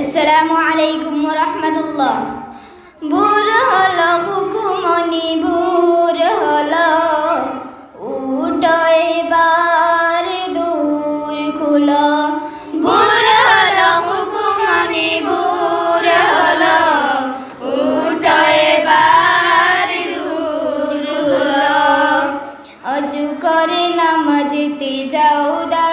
আসসালামু আলাইকুম রহমতুল্লাহ বুর হল হুকুমনি বুর হল উঠয় দূর খুল। বুর হল হুকুমনি বুর হল উঠয় দূর খুল। অজু করে নামাজিতে যাও দা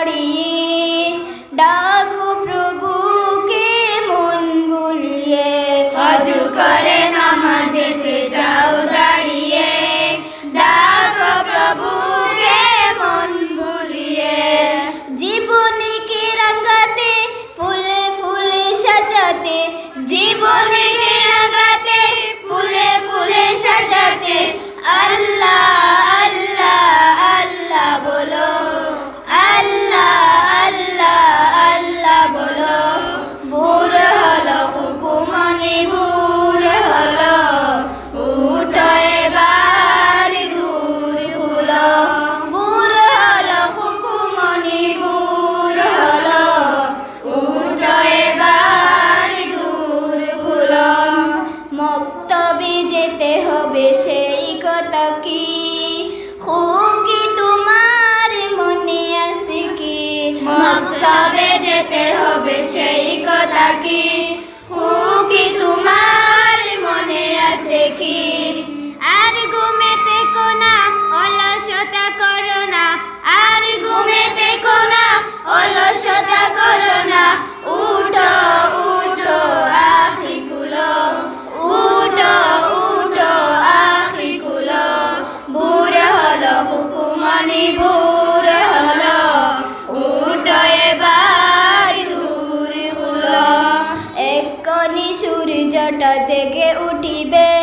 যেতে হবে সেই কথা কি? জেগে উঠিবে।